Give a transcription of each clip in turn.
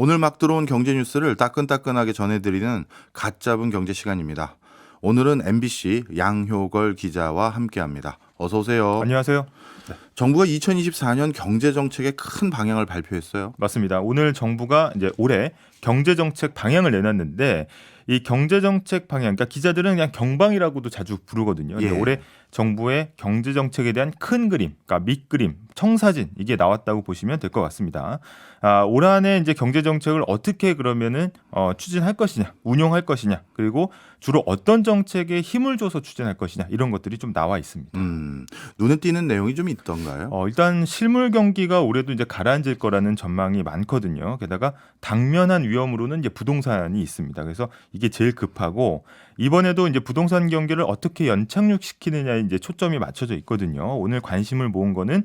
오늘 막 들어온 경제 뉴스를 따끈따끈하게 전해드리는 갓 잡은 경제 시간입니다. 오늘은 MBC 양효걸 기자와 함께합니다. 어서 오세요. 안녕하세요. 정부가 2024년 경제 정책의 큰 방향을 발표했어요. 맞습니다. 오늘 정부가 이제 올해 경제 정책 방향을 내놨는데 이 경제 정책 방향, 그러니까 기자들은 그냥 경방이라고도 자주 부르거든요. 근데 예. 올해 정부의 경제 정책에 대한 큰 그림, 그러니까 밑그림, 청사진 이게 나왔다고 보시면 될 것 같습니다. 아, 올 한해 이제 경제 정책을 어떻게 그러면은 어, 추진할 것이냐, 운용할 것이냐, 그리고 주로 어떤 정책에 힘을 줘서 추진할 것이냐 이런 것들이 좀 나와 있습니다. 음, 눈에 띄는 내용이 좀 있던가요? 어, 일단 실물 경기가 올해도 이제 가라앉을 거라는 전망이 많거든요. 게다가 당면한 위험으로는 이제 부동산이 있습니다. 그래서 이게 제일 급하고 이번에도 이제 부동산 경기를 어떻게 연착륙시키느냐에 이제 초점이 맞춰져 있거든요. 오늘 관심을 모은 거는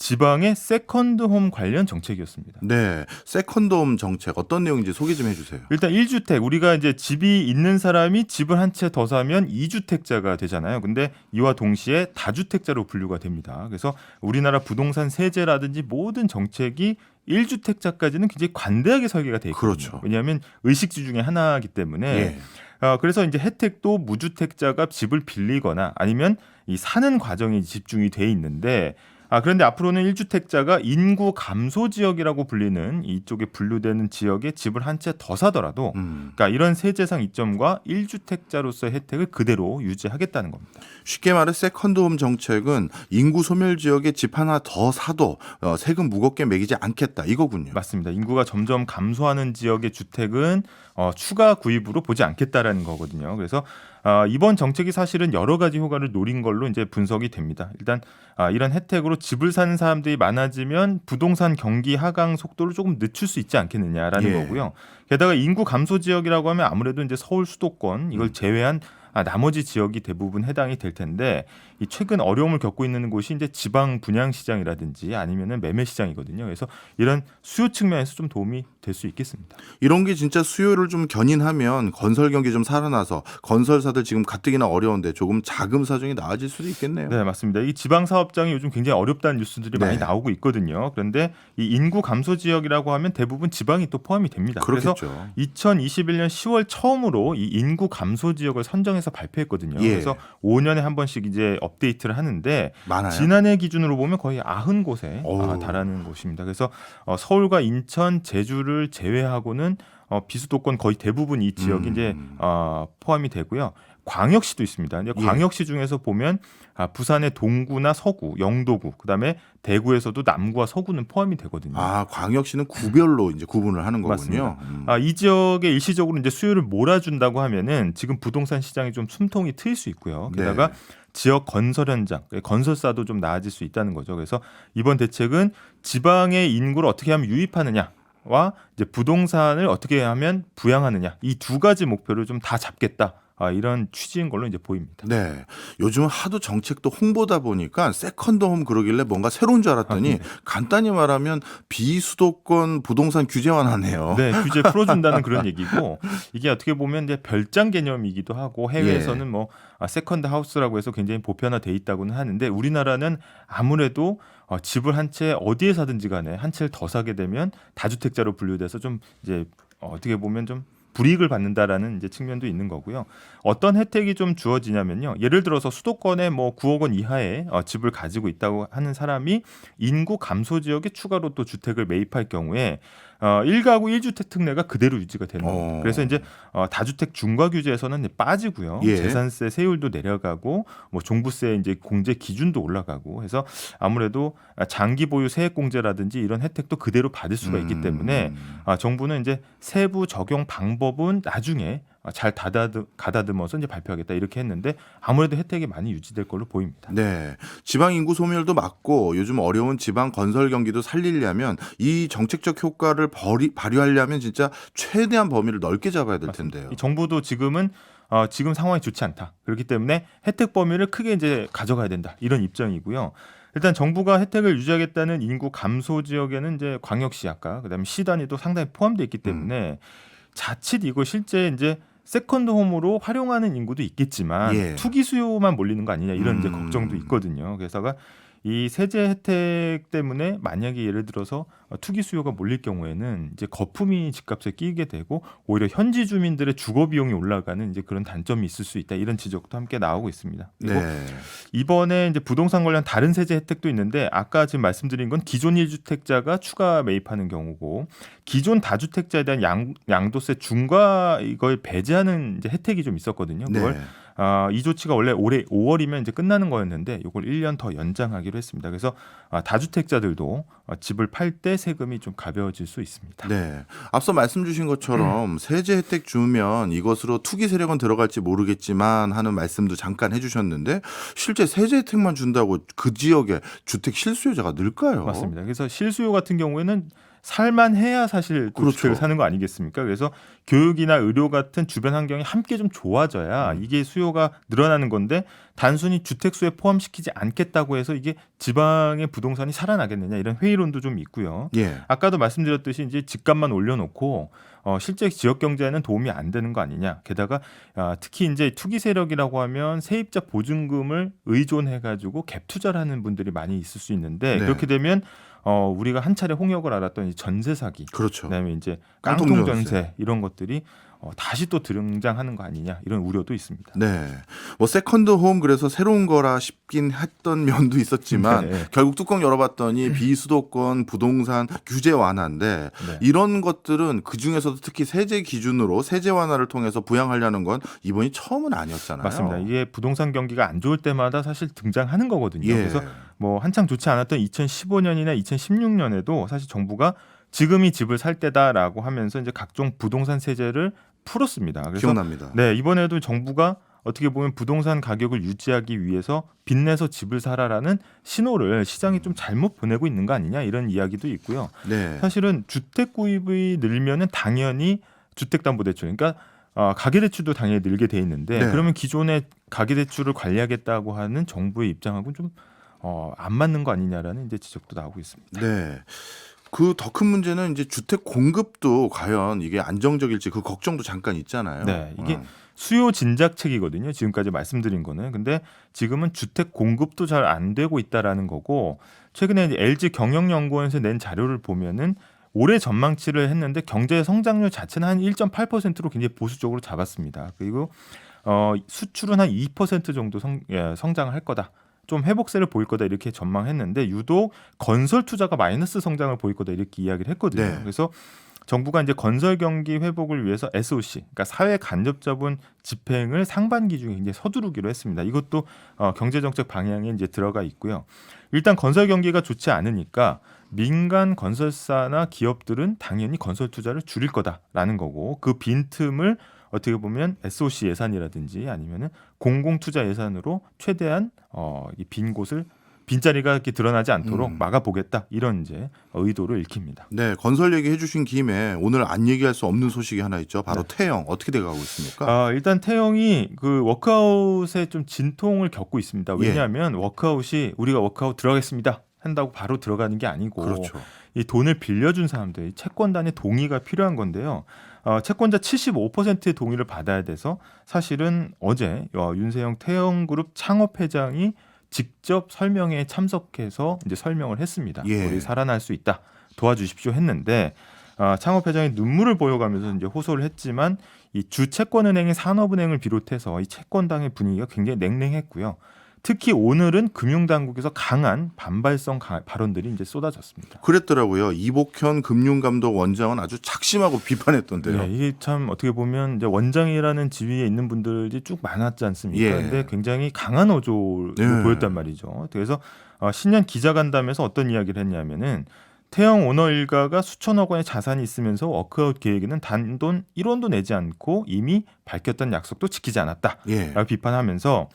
지방의 세컨드 홈 관련 정책이었습니다. 네, 세컨드홈 정책 어떤 내용인지 소개 좀 해주세요. 일단 1주택 우리가 이제 집이 있는 사람이 집을 한 채 더 사면 2주택자가 되잖아요. 근데 이와 동시에 다주택자로 분류가 됩니다. 그래서 우리나라 부동산 세제라든지 모든 정책이 1주택자까지는 굉장히 관대하게 설계가 돼 있거든요. 그렇죠. 왜냐하면 의식주 중에 하나이기 때문에 예. 어, 그래서 이제 혜택도 무주택자가 집을 빌리거나 아니면 이 사는 과정이 집중이 돼 있는데 아 그런데 앞으로는 1주택자가 인구 감소 지역이라고 불리는 이쪽에 분류되는 지역에 집을 한 채 더 사더라도 음, 그러니까 이런 세제상 이점과 1주택자로서의 혜택을 그대로 유지하겠다는 겁니다. 쉽게 말해 세컨드홈 정책은 인구 소멸 지역에 집 하나 더 사도 어, 세금 무겁게 매기지 않겠다 이거군요. 맞습니다. 인구가 점점 감소하는 지역의 주택은 어, 추가 구입으로 보지 않겠다라는 거거든요. 그래서 아, 이번 정책이 사실은 여러 가지 효과를 노린 걸로 이제 분석이 됩니다. 일단 아, 이런 혜택으로 집을 사는 사람들이 많아지면 부동산 경기 하강 속도를 조금 늦출 수 있지 않겠느냐라는 예. 거고요. 게다가 인구 감소 지역이라고 하면 아무래도 이제 서울 수도권 이걸 제외한 아, 나머지 지역이 대부분 해당이 될 텐데 이 최근 어려움을 겪고 있는 곳이 이제 지방 분양 시장이라든지 아니면은 매매 시장이거든요. 그래서 이런 수요 측면에서 좀 도움이 될 수 있겠습니다. 이런 게 진짜 수요를 좀 견인하면 건설 경기 좀 살아나서 건설사들 지금 가뜩이나 어려운데 조금 자금 사정이 나아질 수도 있겠네요. 네, 맞습니다. 이 지방 사업장이 요즘 굉장히 어렵다는 뉴스들이 네. 많이 나오고 있거든요. 그런데 이 인구 감소 지역이라고 하면 대부분 지방이 또 포함이 됩니다. 그래서 그렇겠죠. 2021년 10월 처음으로 이 인구 감소 지역을 선정해 서 발표했거든요. 예. 그래서 5년에 한 번씩 이제 업데이트를 하는데 많아요. 지난해 기준으로 보면 거의 90곳에 어우. 아, 달하는 곳입니다. 그래서 어, 서울과 인천, 제주를 제외하고는 어, 비수도권 거의 대부분 이 지역이 음. 이제 어, 포함이 되고요. 광역시도 있습니다. 이제 예. 광역시 중에서 보면 아, 부산의 동구나 서구, 영도구, 그다음에 대구에서도 남구와 서구는 포함이 되거든요. 아 광역시는 구별로 이제 구분을 하는 거군요. 음. 아, 이 지역에 일시적으로 이제 수요를 몰아준다고 하면은 지금 부동산 시장이 좀 숨통이 트일 수 있고요. 게다가 네. 지역 건설 현장, 건설사도 좀 나아질 수 있다는 거죠. 그래서 이번 대책은 지방의 인구를 어떻게 하면 유입하느냐 와 이제 부동산을 어떻게 하면 부양하느냐 이 두 가지 목표를 좀 다 잡겠다. 아, 이런 취지인 걸로 이제 보입니다. 네. 요즘 하도 정책도 홍보다 보니까 세컨드홈 그러길래 뭔가 새로운 줄 알았더니 아, 네. 간단히 말하면 비수도권 부동산 규제 완화네요. 네, 규제 풀어준다는 그런 얘기고 이게 어떻게 보면 이제 별장 개념이기도 하고 해외에서는 예. 뭐 아, 세컨드 하우스라고 해서 굉장히 보편화돼 있다고는 하는데 우리나라는 아무래도 어, 집을 한 채 어디에 사든지 간에 한 채를 더 사게 되면 다주택자로 분류돼서 좀 이제 어, 어떻게 보면 좀 불이익을 받는다라는 이제 측면도 있는 거고요. 어떤 혜택이 좀 주어지냐면요. 예를 들어서 수도권에 뭐 9억 원 이하의 어, 집을 가지고 있다고 하는 사람이 인구 감소 지역에 추가로 또 주택을 매입할 경우에 어, 1가구 1주택 특례가 그대로 유지가 되는 겁니다. 어. 그래서 이제 어, 다주택 중과 규제에서는 빠지고요. 예. 재산세 세율도 내려가고 뭐 종부세 이제 공제 기준도 올라가고 해서 아무래도 장기 보유 세액 공제라든지 이런 혜택도 그대로 받을 수가 있기 음. 때문에 아, 정부는 이제 세부 적용 방법은 나중에 잘 다다듬, 가다듬어서 이제 발표하겠다 이렇게 했는데 아무래도 혜택이 많이 유지될 걸로 보입니다. 네. 지방 인구 소멸도 막고 요즘 어려운 지방 건설 경기도 살리려면 이 정책적 효과를 벌이, 발휘하려면 진짜 최대한 범위를 넓게 잡아야 될 텐데요. 이 정부도 지금은 어, 지금 상황이 좋지 않다. 그렇기 때문에 혜택 범위를 크게 이제 가져가야 된다. 이런 입장이고요. 일단 정부가 혜택을 유지하겠다는 인구 감소 지역에는 이제 광역시 아까 그다음에 시 단위도 상당히 포함되어 있기 때문에 자칫 이거 실제 이제 세컨드 홈으로 활용하는 인구도 있겠지만 예. 투기 수요만 몰리는 거 아니냐 이런 이제 음. 걱정도 있거든요. 그래서가 이 세제 혜택 때문에 만약에 예를 들어서 어, 투기 수요가 몰릴 경우에는 이제 거품이 집값에 끼게 되고 오히려 현지 주민들의 주거 비용이 올라가는 이제 그런 단점이 있을 수 있다 이런 지적도 함께 나오고 있습니다. 그리고 네. 이번에 이제 부동산 관련 다른 세제 혜택도 있는데 아까 지금 말씀드린 건 기존 1주택자가 추가 매입하는 경우고 기존 다주택자에 대한 양, 양도세 중과 이걸 배제하는 이제 혜택이 좀 있었거든요. 그걸 네. 아, 이 조치가 원래 올해 5월이면 이제 끝나는 거였는데 이걸 1년 더 연장하기로 했습니다. 그래서 아, 다주택자들도 어, 집을 팔 때 세금이 좀 가벼워질 수 있습니다. 네. 앞서 말씀 주신 것처럼 세제 혜택 주면 이것으로 투기 세력은 들어갈지 모르겠지만 하는 말씀도 잠깐 해주셨는데 실제 세제 혜택만 준다고 그 지역의 주택 실수요자가 늘까요? 맞습니다. 그래서 실수요 같은 경우에는 살만 해야 사실 또 그렇죠. 주택을 사는 거 아니겠습니까? 그래서 교육이나 의료 같은 주변 환경이 함께 좀 좋아져야 음. 이게 수요가 늘어나는 건데 단순히 주택 수에 포함시키지 않겠다고 해서 이게 지방의 부동산이 살아나겠느냐 이런 회의론도 좀 있고요. 예. 아까도 말씀드렸듯이 이제 집값만 올려놓고 어, 실제 지역 경제에는 도움이 안 되는 거 아니냐. 게다가 아, 특히 이제 투기 세력이라고 하면 세입자 보증금을 의존해가지고 갭 투자를 하는 분들이 많이 있을 수 있는데 네. 그렇게 되면 어, 우리가 한 차례 홍역을 알았던 이 전세 사기, 그렇죠. 그다음에 이제 깡통 깡통 전세. 전세 이런 것들이 어, 다시 또 등장하는 거 아니냐 이런 우려도 있습니다. 네. 뭐 세컨드 홈 그래서 새로운 거라 싶긴 했던 면도 있었지만 네. 결국 뚜껑 열어봤더니 비수도권 부동산 규제 완화인데 네. 이런 것들은 그 중에서도 특히 세제 기준으로 세제 완화를 통해서 부양하려는 건 이번이 처음은 아니었잖아요. 맞습니다. 이게 부동산 경기가 안 좋을 때마다 사실 등장하는 거거든요. 예. 그래서 뭐 한창 좋지 않았던 2015년이나 2016년에도 사실 정부가 지금이 집을 살 때다라고 하면서 이제 각종 부동산 세제를 풀었습니다. 그래서 기억납니다. 네 이번에도 정부가 어떻게 보면 부동산 가격을 유지하기 위해서 빚내서 집을 사라라는 신호를 시장이 좀 잘못 보내고 있는 거 아니냐 이런 이야기도 있고요. 네. 사실은 주택 구입이 늘면은 당연히 주택담보대출, 그러니까 어, 가계대출도 당연히 늘게 돼 있는데 네. 그러면 기존의 가계대출을 관리하겠다고 하는 정부의 입장하고는 좀 어, 안 맞는 거 아니냐라는 이제 지적도 나오고 있습니다. 네. 그 더 큰 문제는 이제 주택 공급도 과연 이게 안정적일지 그 걱정도 잠깐 있잖아요. 네, 이게 음. 수요 진작책이거든요. 지금까지 말씀드린 거는. 근데 지금은 주택 공급도 잘 안 되고 있다라는 거고 최근에 이제 LG 경영연구원에서 낸 자료를 보면은 올해 전망치를 했는데 경제 성장률 자체는 한 1.8%로 굉장히 보수적으로 잡았습니다. 그리고 어, 수출은 한 2% 정도 성, 예, 성장을 할 거다. 좀 회복세를 보일 거다 이렇게 전망했는데 유독 건설 투자가 마이너스 성장을 보일 거다 이렇게 이야기를 했거든요. 네. 그래서 정부가 이제 건설 경기 회복을 위해서 SOC, 그러니까 사회 간접 자본 집행을 상반기 중에 이제 서두르기로 했습니다. 이것도 어, 경제 정책 방향에 이제 들어가 있고요. 일단 건설 경기가 좋지 않으니까 민간 건설사나 기업들은 당연히 건설 투자를 줄일 거다라는 거고 그 빈틈을 어떻게 보면 SOC 예산이라든지 아니면은 공공 투자 예산으로 최대한 어, 이빈 곳을 빈자리가 이렇게 드러나지 않도록 음. 막아보겠다 이런 이제 의도를 읽힙니다. 네, 건설 얘기 해주신 김에 오늘 안 얘기할 수 없는 소식이 하나 있죠. 바로 태영 어떻게 돼가고 있습니까? 네. 아, 일단 태영이 그 워크아웃에 좀 진통을 겪고 있습니다. 예. 왜냐하면 워크아웃이 우리가 워크아웃 들어가겠습니다 한다고 바로 들어가는 게 아니고 그렇죠. 이 돈을 빌려준 사람들, 이 채권단의 동의가 필요한 건데요. 어, 채권자 75%의 동의를 받아야 돼서 사실은 어제 어, 윤세영 태영그룹 창업 회장이 직접 설명회에 참석해서 이제 설명을 했습니다. 예. 우리 살아날 수 있다. 도와주십시오 했는데 어, 창업 회장이 눈물을 보여가면서 이제 호소를 했지만 이 주채권은행의 산업은행을 비롯해서 이 채권당의 분위기가 굉장히 냉랭했고요. 특히 오늘은 금융당국에서 강한 반발성 가- 발언들이 이제 쏟아졌습니다. 그랬더라고요. 이복현 금융감독 원장은 아주 작심하고 비판했던데요. 네, 이게 참 어떻게 보면 이제 원장이라는 지위에 있는 분들이 쭉 많았지 않습니까? 예. 근데 굉장히 강한 어조를 네. 보였단 말이죠. 그래서 어, 신년 기자간담회에서 어떤 이야기를 했냐면은 태영 오너 일가가 수천억 원의 자산이 있으면서 워크아웃 계획에는 단돈 1원도 내지 않고 이미 밝혔던 약속도 지키지 않았다. 예. 라고 비판하면서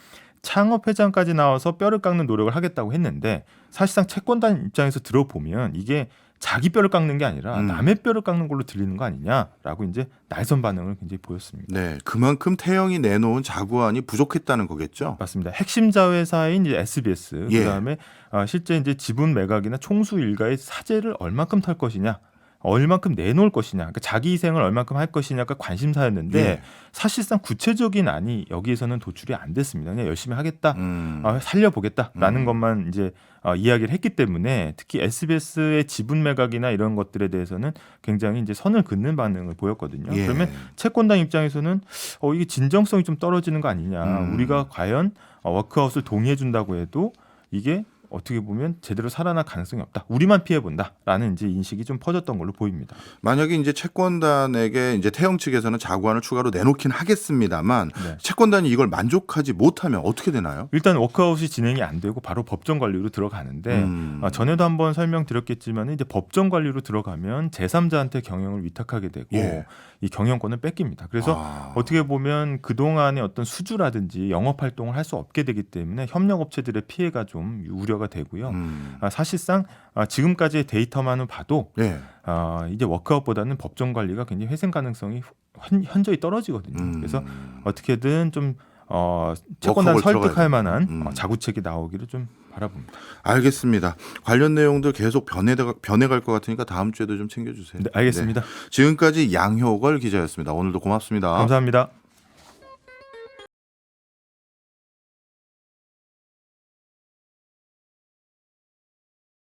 창업 회장까지 나와서 뼈를 깎는 노력을 하겠다고 했는데 사실상 채권단 입장에서 들어보면 이게 자기 뼈를 깎는 게 아니라 음. 남의 뼈를 깎는 걸로 들리는 거 아니냐라고 이제 날선 반응을 굉장히 보였습니다. 네, 그만큼 태영이 내놓은 자구안이 부족했다는 거겠죠. 맞습니다. 핵심 자회사인 이제 SBS 예. 그다음에 어, 실제 이제 지분 매각이나 총수 일가의 사재를 얼마큼 털 것이냐 얼만큼 내놓을 것이냐, 그러니까 자기 희생을 얼만큼 할 것이냐가 관심사였는데 예. 사실상 구체적인 안이 여기에서는 도출이 안 됐습니다. 그냥 열심히 하겠다, 음. 아, 살려보겠다라는 음. 것만 이제 어, 이야기를 했기 때문에 특히 SBS의 지분 매각이나 이런 것들에 대해서는 굉장히 이제 선을 긋는 반응을 보였거든요. 예. 그러면 채권당 입장에서는 어 이게 진정성이 좀 떨어지는 거 아니냐. 음. 우리가 과연 어, 워크아웃을 동의해 준다고 해도 이게 어떻게 보면 제대로 살아날 가능성이 없다. 우리만 피해 본다라는 이제 인식이 좀 퍼졌던 걸로 보입니다. 만약에 이제 채권단에게 이제 태영 측에서는 자구안을 추가로 내놓긴 하겠습니다만 네. 채권단이 이걸 만족하지 못하면 어떻게 되나요? 일단 워크아웃이 진행이 안 되고 바로 법정 관리로 들어가는데 음. 아, 전에도 한번 설명드렸겠지만 이제 법정 관리로 들어가면 제3자한테 경영을 위탁하게 되고 예. 이 경영권을 뺏깁니다. 그래서 아. 어떻게 보면 그 동안의 어떤 수주라든지 영업 활동을 할 수 없게 되기 때문에 협력 업체들의 피해가 좀 우려 가 되고요. 음. 아, 사실상 아, 지금까지의 데이터만을 봐도 예. 아, 이제 워크아웃보다는 법정 관리가 굉장히 회생 가능성이 현, 현저히 떨어지거든요. 음. 그래서 어떻게든 좀 어, 워크아웃 설득할 만한 음. 어, 자구책이 나오기를 좀 바라봅니다. 알겠습니다. 관련 내용들 계속 변해 변해갈 것 같으니까 다음 주에도 좀 챙겨주세요. 네, 알겠습니다. 네. 지금까지 양효걸 기자였습니다. 오늘도 고맙습니다. 감사합니다.